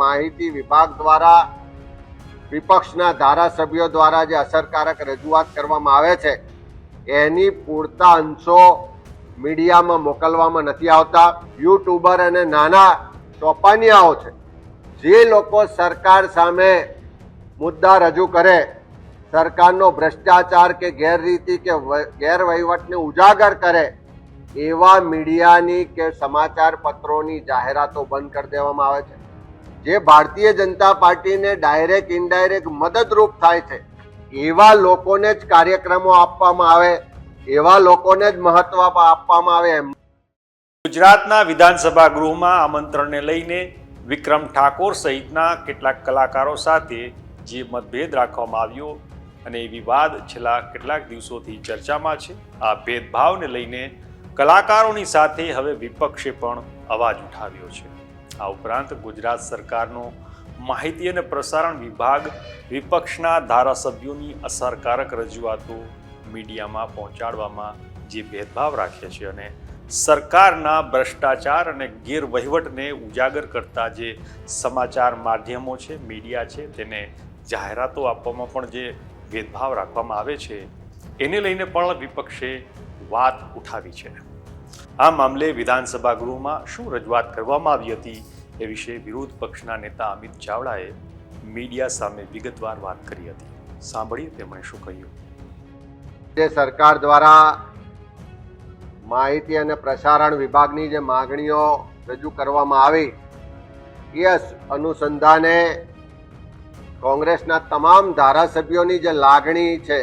માહિતી વિભાગ દ્વારા વિપક્ષના ધારાસભ્યો દ્વારા જે અસરકારક રજૂઆત કરવામાં આવે છે, એની પૂરતા અંશો મીડિયામાં મોકલવામાં નથી આવતા. યુટ્યુબર અને નાના ચોપાનિયાઓ છે, જે લોકો સરકાર સામે મુદ્દા રજૂ કરે, સરકારનો ભ્રષ્ટાચાર કે ગેરરીતિ કે ગેરવહીવટને ઉજાગર કરે, એવા મીડિયાની કે સમાચાર પત્રોની જાહેરાતો બંધ કરી દેવામાં આવે છે. જે ભારતીય જનતા પાર્ટીને ડાયરેક્ટ ઇનડાયરેક્ટ મદદરૂપ થાય છે, એવા લોકોને જ કાર્યક્રમો આપવામાં આવે, એવા લોકોને જ મહત્વ આપવામાં આવે એમ. ગુજરાતના વિધાનસભા ગૃહમાં આમંત્રણને લઈને વિક્રમ ઠાકોર સહિતના કેટલાક કલાકારો સાથે જે મતભેદ રાખવામાં આવ્યો અને એ વિવાદ છેલ્લા કેટલાક દિવસોથી ચર્ચામાં છે, આ ભેદભાવને લઈને કલાકારોની સાથે હવે વિપક્ષે પણ અવાજ ઉઠાવ્યો છે. આ ઉપરાંત ગુજરાત સરકારનો માહિતી અને પ્રસારણ વિભાગ વિપક્ષના ધારાસભ્યોની અસરકારક રજૂઆતો મીડિયામાં પહોંચાડવામાં જે ભેદભાવ રાખે છે અને સરકારના ભ્રષ્ટાચાર અને ગેરવહીવટને ઉજાગર કરતા જે સમાચાર માધ્યમો છે, મીડિયા છે, તેને જાહેરાતો આપવામાં પણ જે ભેદભાવ રાખવામાં આવે છે, એને લઈને પણ વિપક્ષે વાત ઉઠાવી છે. આ મામલે વિધાનસભા ગૃહમાં શું રજૂઆત કરવામાં આવી હતી એ વિશે વિરોધ પક્ષના નેતા અમિત ચાવડાએ મીડિયા સામે વિગતવાર વાત કરી હતી. સાંભળીએ તેમણે શું કહ્યું. જે સરકાર દ્વારા માહિતી અને પ્રસારણ વિભાગની જે માગણીઓ રજૂ કરવામાં આવી, એ અનુસંધાને કોંગ્રેસના તમામ ધારાસભ્યોની જે લાગણી છે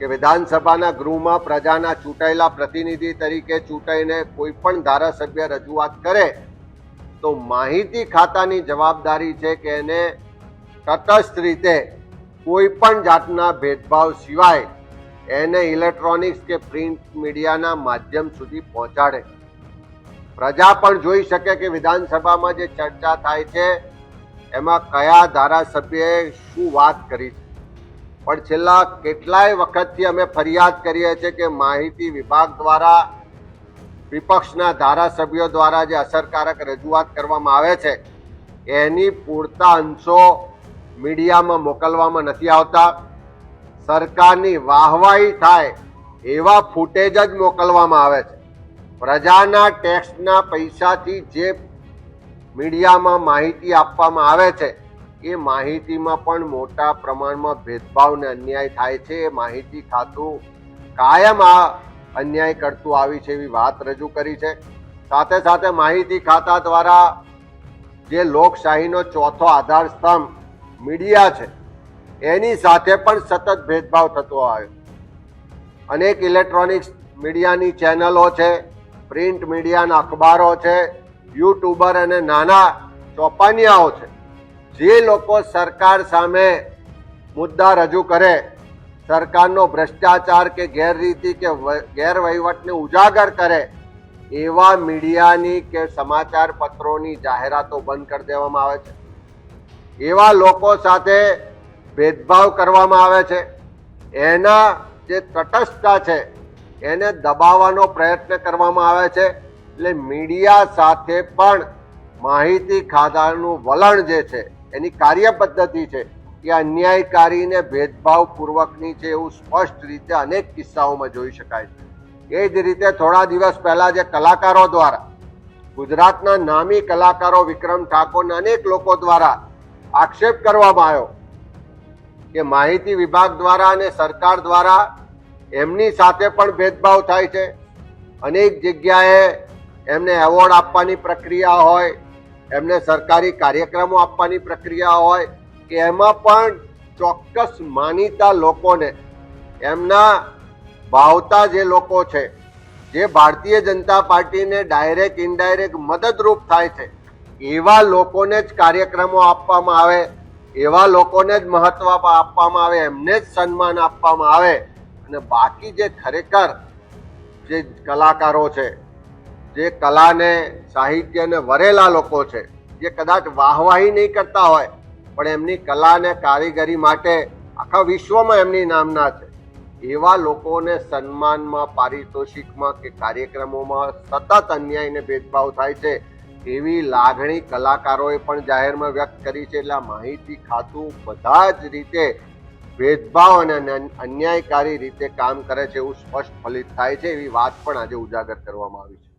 કે વિધાનસભાના ગૃહમાં પ્રજાના ચૂંટાયેલા પ્રતિનિધિ તરીકે ચૂંટાઈને કોઈ પણ ધારાસભ્ય રજૂઆત કરે, તો માહિતી ખાતાની જવાબદારી છે કે એને તટસ્થ રીતે કોઈ પણ જાતના ભેદભાવ સિવાય એને ઇલેક્ટ્રોનિક્સ કે પ્રિન્ટ મીડિયાના માધ્યમ સુધી પહોંચાડે. પ્રજા પણ જોઈ શકે કે વિધાનસભામાં જે ચર્ચા થાય છે, એમાં કયા ધારાસભ્યએ શું વાત કરી છે. પણ છેલ્લા કેટલાય વખતથી અમે ફરિયાદ કરીએ છીએ કે માહિતી વિભાગ દ્વારા, વિપક્ષના ધારાસભ્યો દ્વારા જે અસરકારક રજૂઆત કરવામાં આવે છે, એની પૂરતા અંશો મીડિયામાં મોકલવામાં નથી આવતા. સરકારની વાહવાહી થાય એવા ફૂટેજ જ મોકલવામાં આવે છે. પ્રજાના ટેક્સના પૈસાથી જે મીડિયામાં માહિતી આપવામાં આવે છે એ માહિતીમાં પણ મોટા પ્રમાણમાં ભેદભાવ ને અન્યાય થાય છે. એ માહિતી ખાતું કાયમ આ અન્યાય કરતું આવી છે એવી વાત રજૂ કરી છે. સાથે સાથે માહિતી ખાતા દ્વારા જે લોકશાહીનો ચોથો આધાર સ્તંભ મીડિયા છે, એની સાથે પણ સતત ભેદભાવ થતો આવ્યો. અનેક ઇલેક્ટ્રોનિક્સ મીડિયાની ચેનલો છે, પ્રિન્ટ મીડિયાના અખબારો છે, યુટ્યુબર અને નાના ચોપાનિયાઓ છે. જે લોકો સરકાર સામે મુદ્દા રજૂ કરે, સરકારનો ભ્રષ્ટાચાર કે ગેરરીતિ કે ગેરવહીવટને ઉજાગર કરે, એવા મીડિયાની કે સમાચાર પત્રોની જાહેરાતો બંધ કરી દેવામાં આવે છે. એવા લોકો સાથે ભેદભાવ કરવામાં આવે છે. એના જે તટસ્થતા છે, એને દબાવવાનો પ્રયત્ન કરવામાં આવે છે. એટલે મીડિયા સાથે પણ માહિતી ખાધાનું વલણ જે છે એની કાર્ય પદ્ધતિ છે. એ અન્યાયકારી ને ભેદભાવ પૂર્વકની છે એવું સ્પષ્ટ રીતે અનેક કિસ્સાઓમાં જોઈ શકાય છે. એ જ રીતે થોડા દિવસ પહેલા જે કલાકારો દ્વારા, ગુજરાતના નામી કલાકારો વિક્રમ ઠાકોરને અનેક લોકો દ્વારા આક્ષેપ કરવામાં આવ્યો કે માહિતી વિભાગ દ્વારા અને સરકાર દ્વારા એમની સાથે પણ ભેદભાવ થાય છે. અનેક જગ્યાએ એમને એવોર્ડ આપવાની પ્રક્રિયા હોય એમને સરકારી કાર્યક્રમો આપવાની પ્રક્રિયા હોય કે એમાં પણ ચોક્કસ માનીતા લોકોને એમના ભાવતા જે લોકો છે, જે ભારતીય જનતા પાર્ટીને ડાયરેક્ટ ઇનડાયરેક્ટ મદદરૂપ થાય છે, એવા લોકોને જ કાર્યક્રમો આપવામાં આવે, એવા લોકોને જ મહત્વ આપવામાં આવે, એમને જ સન્માન આપવામાં આવે. અને બાકી જે ખરેખર જે કલાકારો છે જે કલાને, સાહિત્યને વરેલા લોકો છે, જે કદાચ વાહવાહી નહીં કરતા હોય, પણ એમની કલા અને કારીગરી માટે આખા વિશ્વમાં એમની નામના છે. એવા લોકોને સન્માનમાં, પારિતોષિકમાં કે કાર્યક્રમોમાં સતત અન્યાય અને ભેદભાવ થાય છે, એવી લાગણી કલાકારોએ પણ જાહેરમાં વ્યક્ત કરી છે. એટલે માહિતી ખાતું બધા જ રીતે ભેદભાવ અને, અન્યાયકારી રીતે કામ કરે છે એવું સ્પષ્ટ ફલિત થાય છે. એવી વાત પણ આજે ઉજાગર કરવામાં આવી છે.